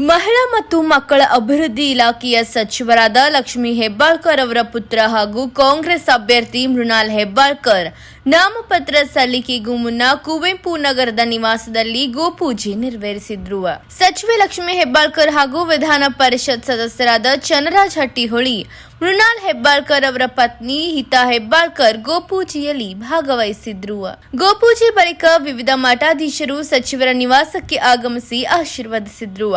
ಮಹಿಳಾ ಮತ್ತು ಮಕ್ಕಳ ಅಭಿವೃದ್ಧಿ ಇಲಾಖೆಯ ಸಚಿವರಾದ ಲಕ್ಷ್ಮಿ ಹೆಬ್ಬಾಳ್ಕರ್ ಅವರ ಪುತ್ರ ಹಾಗೂ ಕಾಂಗ್ರೆಸ್ ಅಭ್ಯರ್ಥಿ ಮೃಣಾಲ್ ಹೆಬ್ಬಾಳ್ಕರ್ ನಾಮಪತ್ರ ಸಲ್ಲಿಕೆಗೂ ಮುನ್ನ ಕುವೆಂಪು ನಗರದ ನಿವಾಸದಲ್ಲಿ ಗೋಪೂಜೆ ನೆರವೇರಿಸಿದ್ರು. ಸಚಿವೆ ಲಕ್ಷ್ಮೀ ಹೆಬ್ಬಾಳ್ಕರ್ ಹಾಗೂ ವಿಧಾನ ಪರಿಷತ್ ಸದಸ್ಯರಾದ ಚನರಾಜ್ ಹಟ್ಟಿಹೊಳಿ, ಮೃಣಾಲ್ ಹೆಬ್ಬಾಳ್ಕರ್ ಅವರ ಪತ್ನಿ ಹಿತಾ ಹೆಬ್ಬಾಳ್ಕರ್ ಗೋಪೂಜೆಯಲ್ಲಿ ಭಾಗವಹಿಸಿದ್ರು. ಗೋಪೂಜೆ ಬಳಿಕ ವಿವಿಧ ಮಠಾಧೀಶರು ಸಚಿವರ ನಿವಾಸಕ್ಕೆ ಆಗಮಿಸಿ ಆಶೀರ್ವದಿಸಿದ್ರು.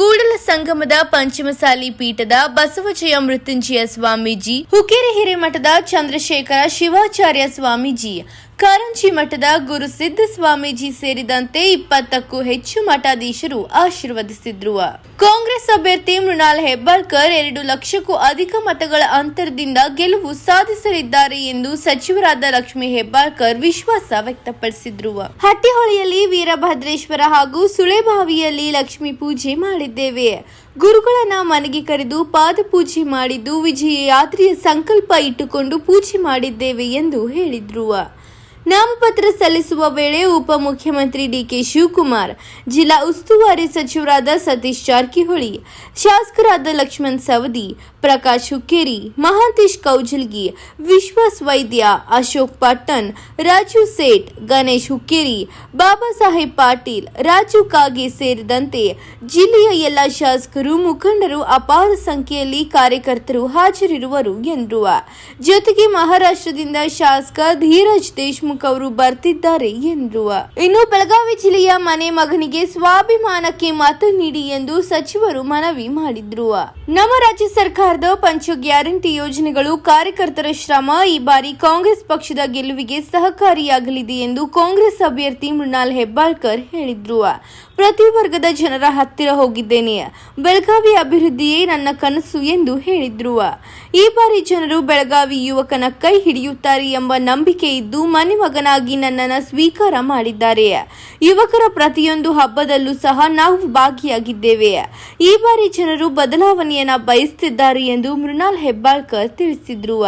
ಕೂಡಲ ಸಂಗಮದ ಪಂಚಮಸಾಲಿ ಪೀಠದ ಬಸವಜಯ ಮೃತ್ಯುಂಜಯ ಸ್ವಾಮೀಜಿ ಹುಕ್ಕೇರಿ ಹಿರೇಮಠದ ಚಂದ್ರಶೇಖರ ಶಿವಾಚಾರ್ಯ ಸ್ವಾಮೀಜಿ и. ಕಾರಂಜಿ ಮಠದ ಗುರು ಸಿದ್ಧ ಸ್ವಾಮೀಜಿ ಸೇರಿದಂತೆ ಇಪ್ಪತ್ತಕ್ಕೂ ಹೆಚ್ಚು ಮಠಾಧೀಶರು ಆಶೀರ್ವದಿಸಿದ್ರು. ಕಾಂಗ್ರೆಸ್ ಅಭ್ಯರ್ಥಿ ಮೃಣಾಲ್ ಹೆಬ್ಬಾಳ್ಕರ್ ಎರಡು ಲಕ್ಷಕ್ಕೂ ಅಧಿಕ ಮತಗಳ ಅಂತರದಿಂದ ಗೆಲುವು ಸಾಧಿಸಲಿದ್ದಾರೆ ಎಂದು ಸಚಿವರಾದ ಲಕ್ಷ್ಮಿ ಹೆಬ್ಬಾಳ್ಕರ್ ವಿಶ್ವಾಸ ವ್ಯಕ್ತಪಡಿಸಿದ್ರು. ಹಟ್ಟಿಹೊಳೆಯಲ್ಲಿ ವೀರಭದ್ರೇಶ್ವರ ಹಾಗೂ ಸುಳೆಬಾವಿಯಲ್ಲಿ ಲಕ್ಷ್ಮಿ ಪೂಜೆ ಮಾಡಿದ್ದೇವೆ. ಗುರುಗಳನ್ನ ಮನೆಗೆ ಕರೆದು ಪಾದ ಪೂಜೆ ಮಾಡಿದ್ದು ವಿಜಯ ಯಾತ್ರೆಯ ಸಂಕಲ್ಪ ಇಟ್ಟುಕೊಂಡು ಪೂಜೆ ಮಾಡಿದ್ದೇವೆ ಎಂದು ಹೇಳಿದ್ರು. ನಾಮಪತ್ರ ಸಲ್ಲಿಸುವ ವೇಳೆ ಉಪಮುಖ್ಯಮಂತ್ರಿ ಡಿಕೆ ಶಿವಕುಮಾರ್, ಜಿಲ್ಲಾ ಉಸ್ತುವಾರಿ ಸಚಿವರಾದ ಸತೀಶ್ ಜಾರಕಿಹೊಳಿ, ಶಾಸಕರಾದ ಲಕ್ಷ್ಮಣ್ ಸವದಿ, ಪ್ರಕಾಶ್ ಹುಕ್ಕೇರಿ, ಮಹಾಂತೇಶ್ ಕೌಜಲ್ಗಿ, ವಿಶ್ವಾಸ್ ವೈದ್ಯ, ಅಶೋಕ್ ಪಾಟನ್ ರಾಜು ಸೇಠ್, ಗಣೇಶ್ ಹುಕ್ಕೇರಿ, ಬಾಬಾ ಸಾಹೇಬ್ ಪಾಟೀಲ್, ರಾಜು ಕಾಗೆ ಸೇರಿದಂತೆ ಜಿಲ್ಲೆಯ ಎಲ್ಲ ಶಾಸಕರು, ಮುಖಂಡರು ಅಪಾರ ಸಂಖ್ಯೆಯಲ್ಲಿ ಕಾರ್ಯಕರ್ತರು ಹಾಜರಿರುವರು ಎಂದರು. ಜೊತೆಗೆ ಮಹಾರಾಷ್ಟ್ರದಿಂದ ಶಾಸಕ ಧೀರಜ್ ದೇಶ್ಮುಖ್ ಅವರು ಬರ್ತಿದ್ದಾರೆ ಎಂದರು ಇನ್ನು ಬೆಳಗಾವಿ ಜಿಲ್ಲೆಯ ಮನೆ ಮಗನಿಗೆ ಸ್ವಾಭಿಮಾನಕ್ಕೆ ಮತ ನೀಡಿ ಎಂದು ಸಚಿವರು ಮನವಿ ಮಾಡಿದ್ರು. ನಮ್ಮ ರಾಜ್ಯ ಸರ್ಕಾರದ ಪಂಚ ಗ್ಯಾರಂಟಿ ಯೋಜನೆಗಳು ಕಾರ್ಯಕರ್ತರ ಶ್ರಮ, ಈ ಬಾರಿ ಕಾಂಗ್ರೆಸ್ ಪಕ್ಷದ ಗೆಲುವಿಗೆ ಸಹಕಾರಿಯಾಗಲಿದೆ ಎಂದು ಕಾಂಗ್ರೆಸ್ ಅಭ್ಯರ್ಥಿ ಮೃಣಾಲ್ ಹೆಬ್ಬಾಳ್ಕರ್ ಹೇಳಿದ್ರು. ಪ್ರತಿ ವರ್ಗದ ಜನರ ಹತ್ತಿರ ಹೋಗಿದ್ದೇನೆ. ಬೆಳಗಾವಿ ಅಭಿವೃದ್ಧಿಯೇ ನನ್ನ ಕನಸು ಎಂದು ಹೇಳಿದ್ರು. ಈ ಬಾರಿ ಜನರು ಬೆಳಗಾವಿ ಯುವಕನ ಕೈ ಹಿಡಿಯುತ್ತಾರೆ ಎಂಬ ನಂಬಿಕೆ ಇದ್ದು ಮನೆ ಮಗನಾಗಿ ನನ್ನನ್ನು ಸ್ವೀಕಾರ ಮಾಡಿದ್ದಾರೆ. ಯುವಕರ ಪ್ರತಿಯೊಂದು ಹಬ್ಬದಲ್ಲೂ ಸಹ ನಾವು ಭಾಗಿಯಾಗಿದ್ದೇವೆ. ಈ ಬಾರಿ ಜನರು ಬದಲಾವಣೆಯನ್ನು ಬಯಸುತ್ತಿದ್ದಾರೆ ಎಂದು ಮೃಣಾಲ್ ಹೆಬ್ಬಾಳ್ಕರ್ ತಿಳಿಸಿದ್ರು.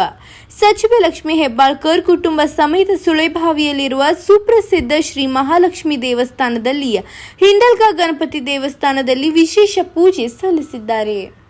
ಸಚಿವೆ ಲಕ್ಷ್ಮಿ ಹೆಬ್ಬಾಳ್ಕರ್ ಕುಟುಂಬ ಸಮೇತ ಸುಳೆಬಾವಿಯಲ್ಲಿರುವ ಸುಪ್ರಸಿದ್ಧ ಶ್ರೀ ಮಹಾಲಕ್ಷ್ಮಿ ದೇವಸ್ಥಾನದಲ್ಲಿ, ಹಿಂಡಲ್ಗಾ ಗಣಪತಿ ದೇವಸ್ಥಾನದಲ್ಲಿ ವಿಶೇಷ ಪೂಜೆ ಸಲ್ಲಿಸಿದ್ದಾರೆ.